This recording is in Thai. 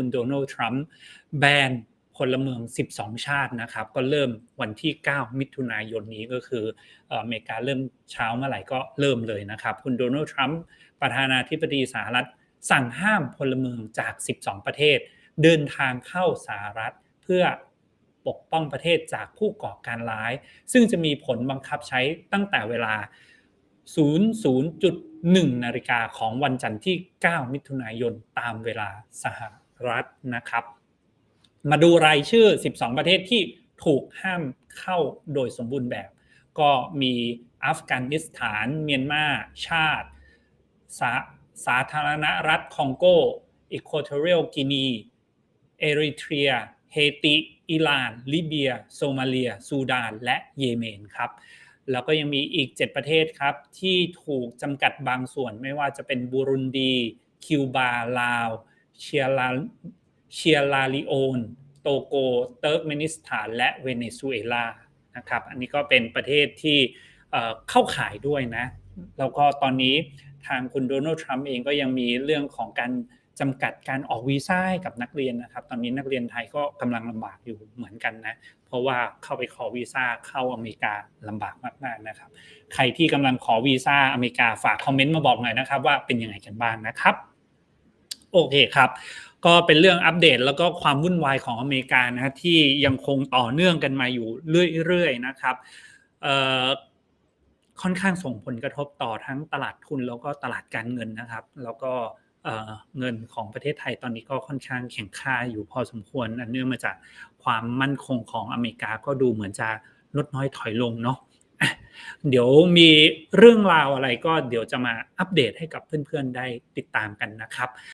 คุณโดนัลด์ทรัมป์แบนพลเมือง 12 ชาตินะครับ ก็เริ่มวันที่ 9 มิถุนายนนี้ก็คือเอ่ออเมริกาเริ่มเช้าเมื่อไหร่ก็เริ่มเลยนะครับ คุณโดนัลด์ทรัมป์ประธานาธิบดีสหรัฐ สั่งห้ามพลเมืองจาก 12 ประเทศ เดินทางเข้าสหรัฐเพื่อปกป้องประเทศจากผู้ก่อการร้าย ซึ่งจะมีผลบังคับใช้ตั้งแต่เวลา 00.1 นาฬิกาของวันจันทร์ที่ 9 มิถุนายนตามเวลาสหรัฐ รัฐนะครับ มาดูรายชื่อ 12 ประเทศที่ถูกห้ามเข้าโดยสมบูรณ์แบบ ก็มีอัฟกานิสถาน เมียนมาชาติ สาสาธารณรัฐคองโกอีควอเทเรียลกินีเอริเทรีย เฮติ อิหร่าน ลิเบีย โซมาเลีย ซูดาน และเยเมนครับแล้วก็ยังมีอีก 7 ประเทศครับ ที่ถูกจำกัดบางส่วนไม่ว่าจะเป็นบูรุนดี คิวบา ลาว เชียร์ลาเชียร์ลาลิโอนโตโกเติร์กเมนิสถาน และเวเนซุเอลานะครับอันนี้ก็เป็นประเทศที่เข้าขายด้วยนะ แล้วก็ตอนนี้ทางคุณโดนัลด์ทรัมป์เองก็ยังมีเรื่องของการจำกัดการออกวีซ่ากับนักเรียนนะครับ ตอนนี้นักเรียนไทยก็กำลังลำบากอยู่เหมือนกันนะ เพราะว่าเข้าไปขอวีซ่าเข้าอเมริกาลำบากมากๆนะครับ ใครที่กำลังขอวีซ่าอเมริกาฝากคอมเมนต์มาบอกหน่อยนะครับ ว่าเป็นยังไงกันบ้างนะครับ โอเคครับ ก็เป็นเรื่องอัปเดตแล้วก็ความวุ่นวายของอเมริกานะฮะที่ยังคงต่อเนื่องกันมาอยู่เรื่อยๆนะครับเอ่อค่อนข้างส่งผลกระทบต่อทั้งตลาดทุนแล้วก็ตลาดการเงินนะครับ แล้วก็เงินของประเทศไทยตอนนี้ก็ค่อนข้างแข็งค่าอยู่พอสมควรอันเนื่องมาจากความมั่นคงของอเมริกาก็ดูเหมือนจะลดน้อยถอยลงเนาะเดี๋ยวมีเรื่องราวอะไรก็เดี๋ยวจะมาอัปเดตให้กับเพื่อนๆได้ติดตามกันนะครับ